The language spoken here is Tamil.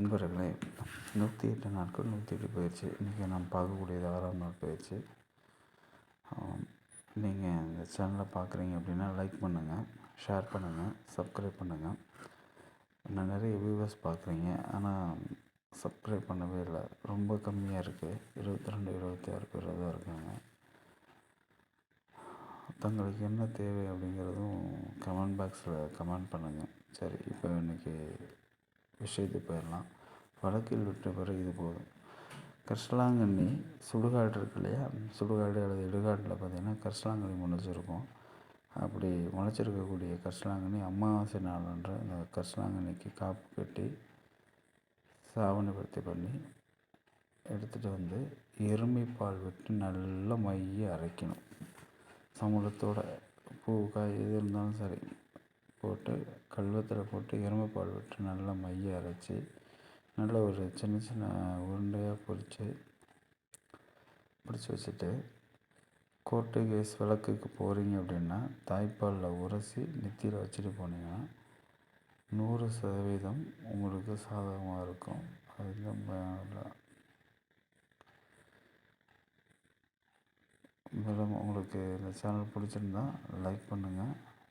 நூற்றி எட்டு நாட்கள் நூற்றி எட்டு பயிற்சி இன்றைக்கி நாம் பார்க்கக்கூடியது ஆறாம் நாள் பயிற்சி நீங்கள் இந்த சேனலை பார்க்குறீங்க அப்படின்னா லைக் பண்ணுங்கள் ஷேர் பண்ணுங்கள் சப்ஸ்கிரைப் பண்ணுங்கள் நான் நிறைய வியூவர்ஸ் பார்க்குறீங்க. ஆனால் சப்ஸ்கிரைப் பண்ணவே இல்லை. ரொம்ப கம்மியாக இருக்குது இருபத்தி ரெண்டு இருபத்தி ஆறு பேர் தான் இருக்காங்க. தங்களுக்கு என்ன தேவை அப்படிங்கிறதும் கமெண்ட் பாக்ஸில் கமெண்ட் பண்ணுங்கள் சரி இப்போ இன்றைக்கி விஷயத்துக்கு போயிடலாம். வழக்கில் விட்ட பிறகு இது போதும். கரிசலாங்கண்ணி சுடுகாடு இருக்கு இல்லையா சுடுகாடு அல்லது இடுகாட்டில் பார்த்திங்கன்னா கரிசலாங்கண்ணி முளைச்சிருக்கும். அப்படி முளைச்சிருக்கக்கூடிய கரிசலாங்கண்ணி அமாவாசை நாளன்ற அந்த கரிசலாங்கண்ணிக்கு காப்பு கட்டி சாவணப்படுத்தி பண்ணி எடுத்துகிட்டு வந்து எருமை பால் விட்டு நல்லா மைய அரைக்கணும். சமூலத்தோட பூ காய் எது இருந்தாலும் சரி போட்டு கல்வத்தில் போட்டு எருமை பால் விட்டு நல்லா மைய அரைச்சி நல்ல ஒரு சின்ன சின்ன உருண்டையாக பொரித்து பிடிச்சி வச்சுட்டு கோர்ட்டு கேஸ் விளக்குக்கு போகிறீங்க அப்படின்னா தாய்ப்பாலில் உரசி நெத்தியில் வச்சுட்டு போனீங்கன்னா நூறு சதவீதம் உங்களுக்கு சாதகமாக இருக்கும். அதுதான் பயம் இல்லை மேலும் உங்களுக்கு இந்த சேனல் பிடிச்சிருந்தா லைக் பண்ணுங்கள்